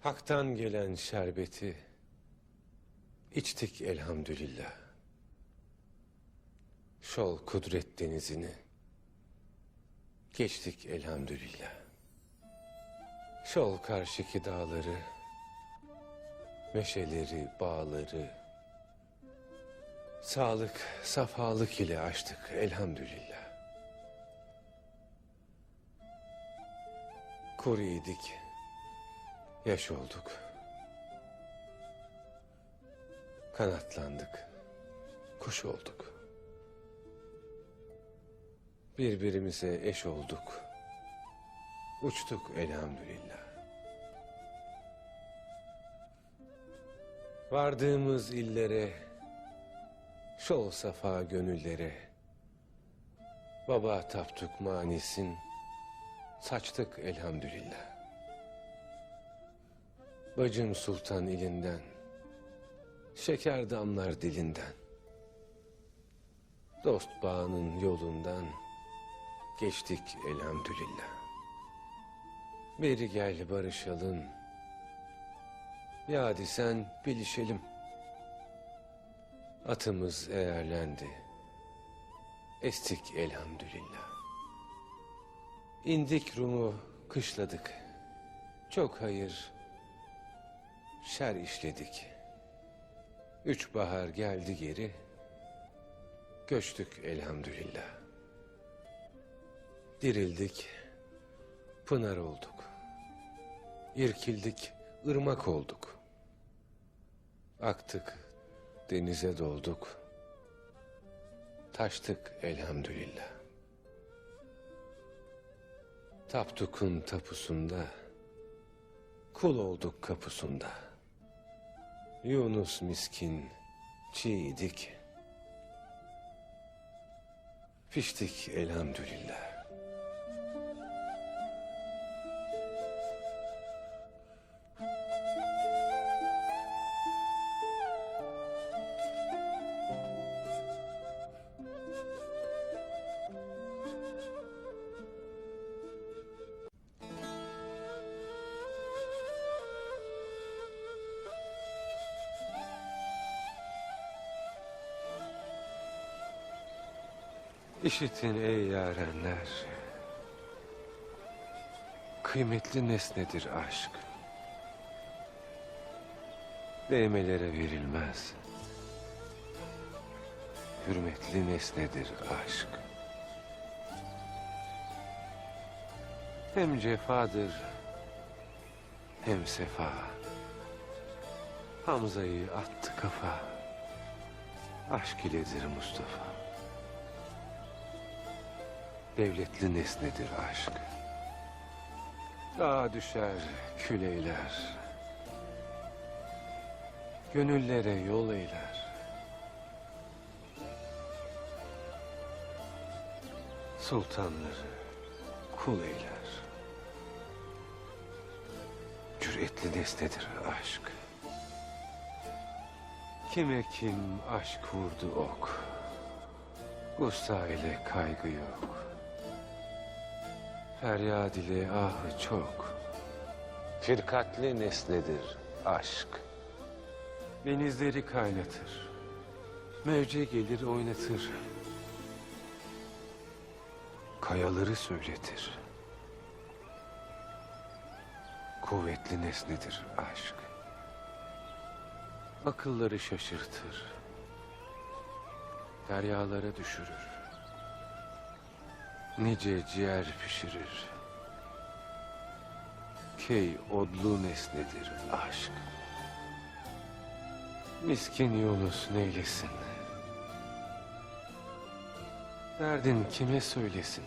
Hak'tan gelen şerbeti içtik elhamdülillah. Şol kudret denizini geçtik elhamdülillah. Şol karşıki dağları, meşeleri, bağları, sağlık, safalık ile açtık elhamdülillah. Kuru idik, yaş olduk. Kanatlandık, kuş olduk. Birbirimize eş olduk. Uçtuk elhamdülillah. Vardığımız illere, şol safa gönüllere, baba taptuk manisin, saçtık elhamdülillah. Bacım sultan ilinden, şeker damlar dilinden, dost bağının yolundan geçtik elhamdülillah. Beri gel barışalım, hadi sen bilişelim. Atımız eğerlendi, estik elhamdülillah. İndik Rum'u kışladık, çok hayır, şer işledik. Üç bahar geldi geri, göçtük elhamdülillah. Dirildik, pınar olduk. İrkildik, ırmak olduk. Aktık, denize dolduk. Taştık elhamdülillah. Taptuk'un tapusunda, kul olduk kapusunda. Yunus miskin, çiğdik. Piştik elhamdülillah. İşitin ey yarenler. Kıymetli nesnedir aşk. Değmelere verilmez. Hürmetli nesnedir aşk. Hem cefadır hem sefa. Hamza'yı attı kafa. Aşk iledir Mustafa. Devletli nesnedir aşk. Dağa düşer, kül eyler. Gönüllere yol eyler. Sultanları kul eyler. Cüretli nesnedir aşk. Kime kim aşk vurdu ok. Gussa ile kaygı yok. Feryad ile ahı çok. Firkatli nesnedir aşk. Denizleri kaynatır. Mevce gelir oynatır. Kayaları söyletir. Kuvvetli nesnedir aşk. Akılları şaşırtır. Deryalara düşürür. Nice ciğer pişirir. Key odlu nesnedir aşk. Miskin Yunus neylesin? Derdin kime söylesin?